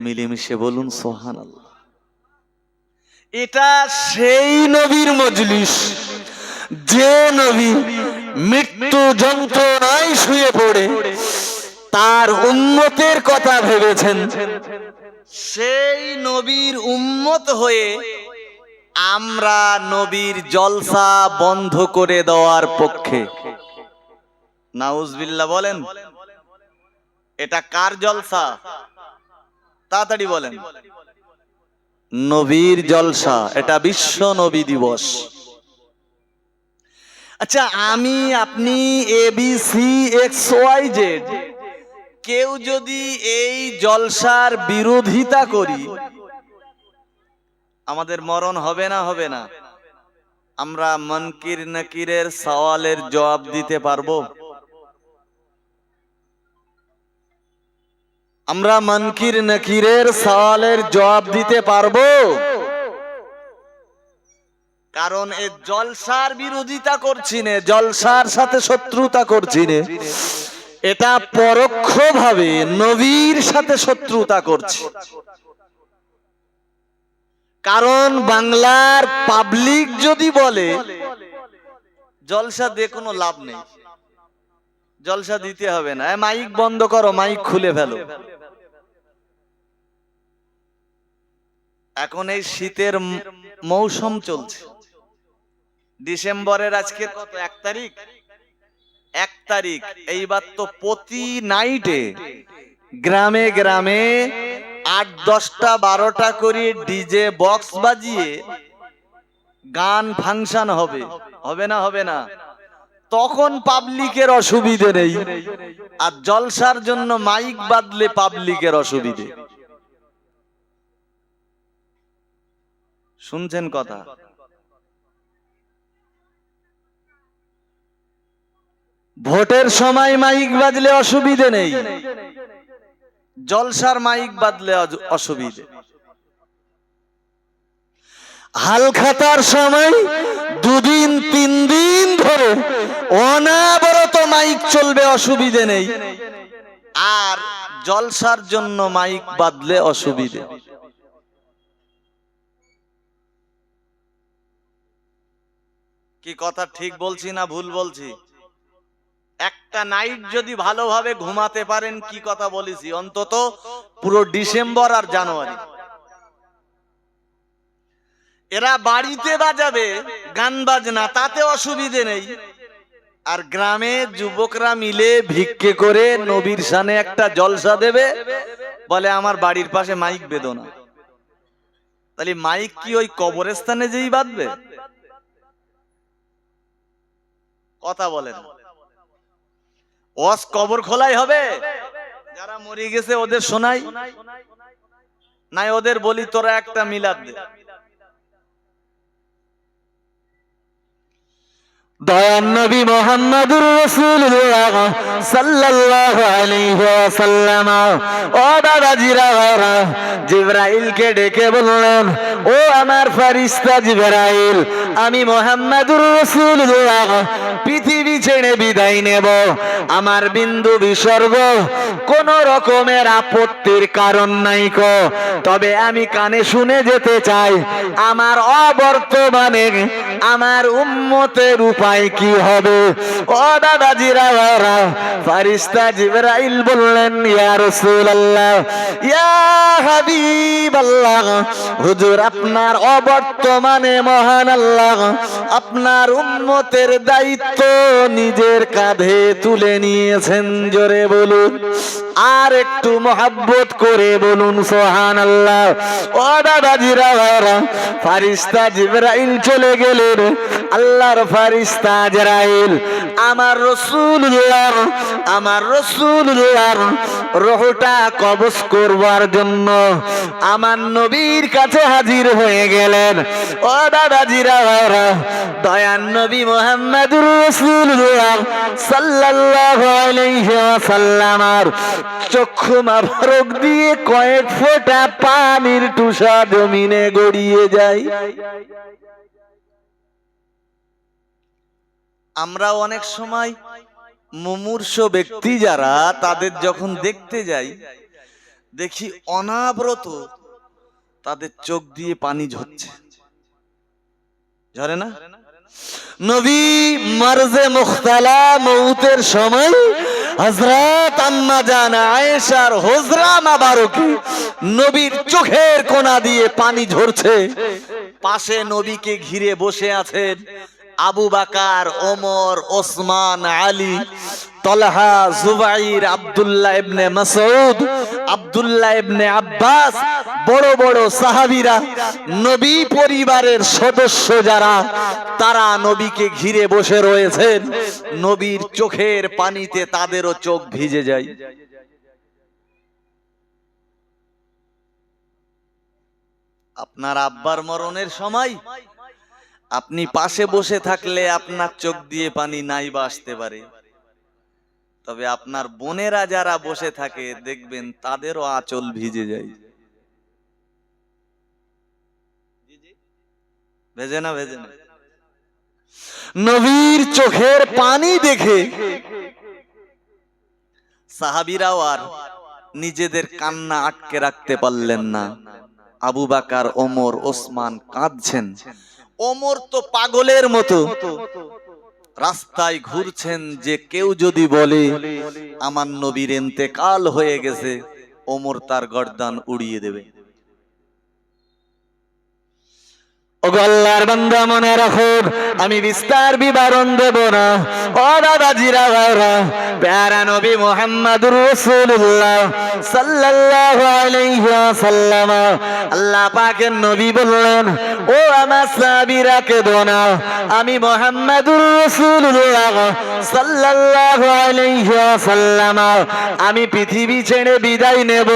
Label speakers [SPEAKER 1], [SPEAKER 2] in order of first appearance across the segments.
[SPEAKER 1] মিলেমিশে বলুন সোহান এটা সেই নবীর মজলিস। যে নবী মৃত্যু যন্ত্রণায় শুয়ে পড়ে, তার উন্মতের কথা ভেবেছেন। সেই নবীর উন্মত হয়ে আমরা নবীর জলসা বন্ধ করে দেওয়ার পক্ষে। নাউজবিল্লা বলেন, এটা কার জলসা? তাড়াতাড়ি বলেন। নবীর জলসা এটা বিশ্ব নবী দিবস। আচ্ছা আমি আপনি A B C X Y Z কেউ যদি এই জলসার বিরোধিতা করি আমাদের মরণ হবে না হবে না? আমরা মনকির নকিরের সওয়ালের জবাব দিতে পারব? আমরা মানকির নকিরের সওয়ালের জবাব দিতে পারব। কারণ এ জলসার বিরোধিতা করছি নে, জলসার সাথে শত্রুতা করছি নে। এটা পরোক্ষভাবে নবীর সাথে শত্রুতা করছি। কারণ বাংলার পাবলিক যদি বলে, জলসা দিয়ে কোনো লাভ নেই। জলসা দিতে হবে না। মাইক বন্ধ করো, মাইক খুলে ফেলো। এখন এই শীতের মৌসুম চলছে। ডিসেম্বরের আজকে কত? এক তারিখ? এক তারিখ। এইবার তো প্রতি নাইটে গ্রামে গ্রামে আট, দশটা, বারোটা করে ডিজে বক্স বাজিয়ে গান ফাংশন হবে। হবে না হবে না? তখন পাবলিকের অসুবিধে নেই। আর জলসার জন্য মাইক বাদলে পাবলিকের অসুবিধে। শুনছেন কথা। ভোটের সময় মাইক বাজলে অসুবিধে নেই। জলসার মাইক অজ- অসুবিধে। হালখাতার সময় দুদিন তিন দিন ধরে অনাবরত মাইক চলবে, অসুবিধে নেই। আর জলসার জন্য মাইক বাদলে অসুবিধে। কি কথা ঠিক বলছি না ভুল বলছি? একটা নাইট যদি ভালোভাবে ঘুমাতে পারেন, কি কথা বলেছি? অন্তত পুরো ডিসেম্বর আর জানুয়ারি। এরা বাড়িতে বাজাবে, গান বাজনা, তাতে অসুবিধে নেই। আর গ্রামে যুবকরা মিলে ভিক্ষে করে নবীর সানে একটা জলসা দেবে, বলে আমার বাড়ির পাশে মাইক বেদনা। তাহলে মাইক কি ওই কবরস্থানে যেই বাঁধবে? কথা বলেন। ওয়াজ কবর খোলাই হবে? যারা মরে গেছে ওদের শোনাই। নাই ওদের বলি তোরা একটা মিলাদ দে। দয়ান নবী মোহাম্মদুর রসুল্লাহ সাল্লাল্লাহু আলাইহি ওয়াসাল্লাম। ও জিরাওয়ারা জিবরাইলকে ডেকে বললেন, ও আমার ফেরেশতা জিবরাইল, আমি মোহাম্মদুর রসুল্লাহ পৃথিবী ছেড়ে বিদায় নেব। আমার বিন্দু বিসর্গ কোন রকমের আপত্তির কারণ নাই কো। তবে আমি কানে শুনে যেতে চাই, আমার অবর্তমানে আমার উম্মতের উপায় কি হবে? ও দাদা জিরাওয়ারা ফারিস্তা জিবরাইল বললেন, ইয়া রাসূলুল্লাহ, ইয়া হাবিবাল্লাহ হুজুর, আপনার অবর্তমানে মহান আল্লাহ। আপনার উম্মতের দায়িত্ব নিজের কাঁধে তুলে নিয়েছেন, জোরে বলুন। আর একটু মহাব্বত করে বলুন সোহান আল্লাহ ফারিস্তা জিবরাইল চলে গেলেন। আল্লাহর ফারিস্তা জিবরাইল। আমার রসুল্লাহ আমার রসুল্লাহ রোহটা কবজ করবার জন্য। আমার নবীর কাছে হাজির হয়ে গেলেন। ও দাদা জিরাওয়ারা দয়ান নবী মোহাম্মদুর রসুল্লাহ সাল্লাল্লাহু আলাইহি ওয়াসাল্লাম। আর চক্ষু মাফরক দিয়ে কয়েক ফোঁটা পানির টুসা জমিনে গড়িয়ে যায়। আমরা অনেক সময় মুমূর্ষ ব্যক্তি যারা, তাদের যখন দেখতে যাই, দেখি অনাব্রত তাদের চোখ দিয়ে পানি ঝরছে। ঝরে না? নবী মারজে মুখতালা মৌতের সময় হজরত আম্মা জান আয়েশার হজরা মাবারকি নবীর চোখের কোনা দিয়ে পানি ঝরছে। পাশে নবীকে ঘিরে বসে আছেন আবু বাকার, ওমর, ওসমান, আলী, তলহা, জুবাইর, আব্দুল্লাহ ইবনে মাসউদ, আব্দুল্লাহ ইবনে আব্বাস, বড় বড় সাহাবীরা, নবী পরিবারের সদস্য যারা, তারা নবীকে ঘিরে বসে রয়েছেন। নবীর চোখের পানিতে তাদেরও চোখ ভিজে যায়। আপনার আব্বার মরণের সময় আপনি পাশে বসে থাকলে আপনার চোখ দিয়ে পানি নাই বা আসতে পারে। তবে আপনার বোনেরা যারা বসে থাকে, দেখবেন তাদেরও আঁচল ভিজে যায়। ভেজে না ভেজে না? নবীর চোখের পানি দেখে সাহাবিরাও আর নিজেদের কান্না আটকে রাখতে পারলেন না। আবু বাকার, ওমর, ওসমান কাঁদছেন। ওমর তো পাগলের মতো। রাস্তায় ঘুরছেন যে কেউ যদি বলে, আমার নবীর এন্তেকাল হয়ে গেছে। ওমর তার গর্দান উড়িয়ে দেবে। ওগো আল্লাহর বান্দা মনে রাখো, আমি বিস্তার বিবরণ দেব না। ও দাদাজিরা ভাইরা, প্যারা নবী মুহাম্মদুর রাসূলুল্লাহ সাল্লাল্লাহু আলাইহি ওয়াসাল্লাম। আল্লাহ পাকের নবী বললেন, ও আমার সাহাবীরা, কেঁদো না। আমি মুহাম্মদুর রাসূলুল্লাহ সাল্লাল্লাহু আলাইহি ওয়াসাল্লাম। আমি পৃথিবী ছেড়ে বিদায় নেব।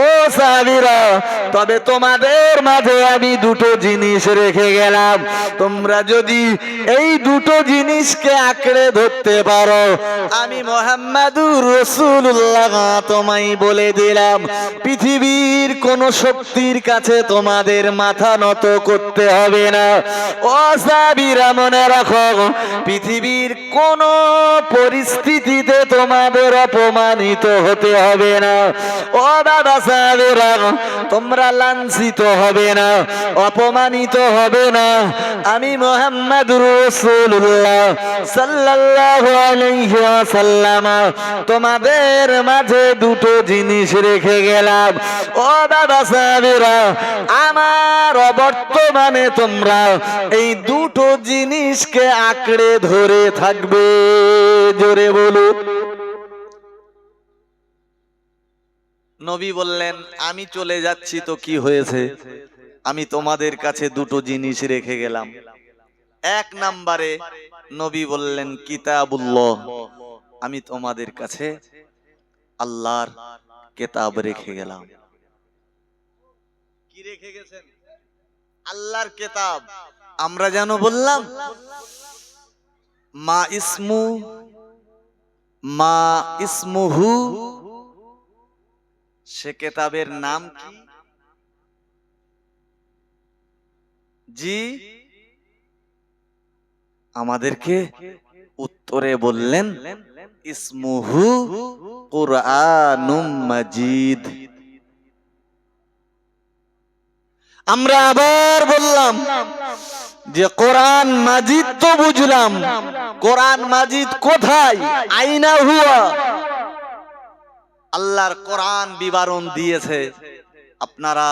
[SPEAKER 1] ও সাহাবীরা তবে তোমাদের মাঝে আমি দুটো জিনিস রেখে গেলাম। তোমরা যদি এই দুটো জিনিসকে আঁকড়ে ধরতে পারো, আমি মোহাম্মদুর রসুল্লাহ তোমায় বলে দিলাম, পৃথিবীর কোন শক্তির কাছে তোমাদের মাথা নত করতে হবে না। ও সাবিরা, মনে রাখো, পৃথিবীর কোন পরিস্থিতিতে তোমাদের অপমানিত হতে হবে না। ও দাদা তোমরা লাঞ্ছিত হবে না, অপমানিত হবে না। আমি মোহাম্মদ রসুল্লাহ ওয়াসাল্লাম, তোমাদের মাঝে দুটো জিনিস রেখে গেলাম। ও দাদা সাহেবেরা আমার বর্তমানে তোমরা এই দুটো জিনিসকে আঁকড়ে ধরে থাকবে। জোরে বলুন। নবী বললেন আমি চলে যাচ্ছি তো কি হয়েছে? আমি তোমাদের কাছে দুটো জিনিস রেখে গেলাম। এক নাম্বারে নবী বললেন কিতাবুল্লাহ আমি তোমাদের কাছে আল্লাহর কেতাব রেখে গেলাম। কি রেখে গেছেন? আল্লাহর কেতাব। আমরা যেন বললাম মা ইসমু মা ইসমুহু সে কেতাবের নাম কি? জি, আমাদেরকে উত্তরে বললেন, ইসমুহু কুরআনুম মাজিদ। আমরা আবার বললাম যে কোরআন মাজিদ তো বুঝলাম। কোরআন মাজিদ কোথায়? আইনা হুয়া। আল্লাহর কোরআন বিবরণ দিয়েছে। আপনারা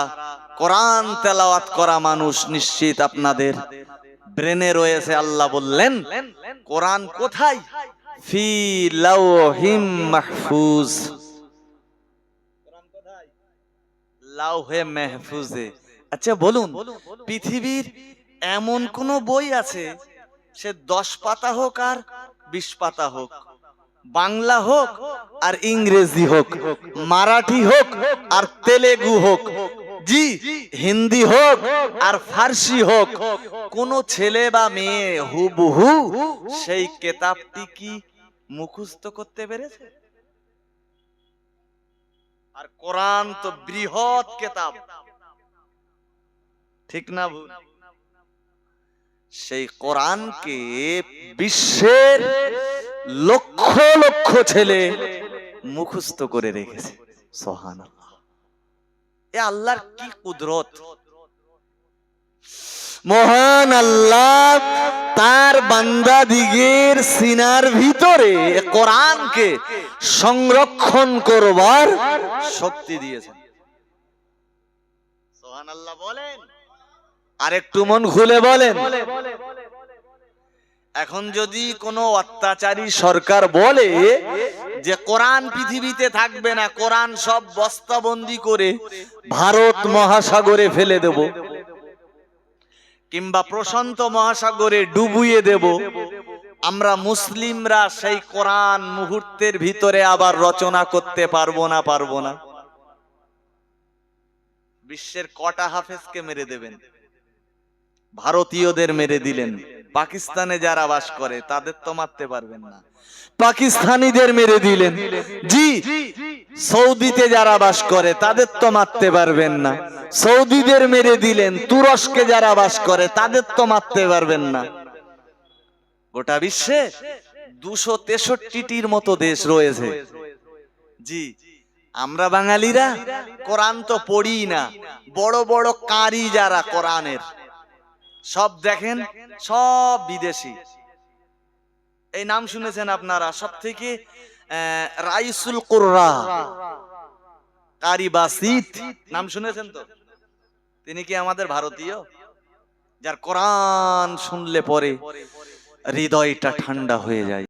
[SPEAKER 1] কোরআন তেলাওয়াত করা মানুষ নিশ্চিত আপনাদের ব্রেনে রয়েছে, আল্লাহ বললেন, কোরআন কোথায়? ফি লাউহিম মাহফুজ। লাউহে মাহফুজে। আচ্ছা বলুন, পৃথিবীর এমন কোন বই আছে? সে দশ পাতা হোক আর বিশ পাতা হোক। বাংলা হোক আর ইংরেজি হোক, মারাঠি হোক আর তেলেগু হোক, জি, হিন্দি হোক আর ফার্সি হোক, কোন ছেলে বা মেয়ে হুবহু সেই কেতাবটি কি মুখস্থ করতে পেরেছে? আর কোরআন তো বৃহৎ কেতাব। ঠিক না সেই কোরআনকে বিশ্বের লক্ষ লক্ষ ছেলে মুখস্থ করে রেখেছে। সোহান এ আল্লাহর কি কুদরত? মহান আল্লাহ তার বান্দা দিগের সিনার ভিতরে কোরআনকে সংরক্ষণ করবার শক্তি দিয়েছেন। সুবহানাল্লাহ বলেন। আর একটু মন খুলে বলেন। এখন যদি কোনো অত্যাচারী সরকার বলে যে কোরআন পৃথিবীতে থাকবে না, কোরআন সব বস্তাবন্দি করে ভারত মহাসাগরে ফেলে দেব, কিংবা প্রশান্ত মহাসাগরে ডুবুয়ে দেব, আমরা মুসলিমরা সেই কোরআন মুহূর্তের ভিতরে আবার রচনা করতে পারব না পারব না। বিশ্বের কটা হাফেজকে মেরে দেবেন? ভারতীয়দের মেরে দিলেন। পাকিস্তানে যারা বাস করে, তাদের তো মারতে পারবেন না। পাকিস্তানিদের মেরে দিলেন। জি, সৌদিতে যারা বাস করে, তাদের তো মারতে পারবেন না। সৌদিদের মেরে দিলেন, তুরস্কে যারা বাস করে, তাদের তো মারতে পারবেন না। গোটা বিশ্বে দুশো তেষট্টিটির মতো দেশ রয়েছে। জি, আমরা বাঙালিরা কোরআন তো পড়ি না। বড় বড় কারি যারা কোরআনের। সব দেখেন, সব বিদেশি। এই নাম শুনেছেন আপনারা, সব থেকে রাইসুল কোররা কারি বাসিত নাম শুনেছেন তো? তিনি কি আমাদের ভারতীয়? যার কোরআন শুনলে পরে হৃদয়টা ঠান্ডা হয়ে যায়।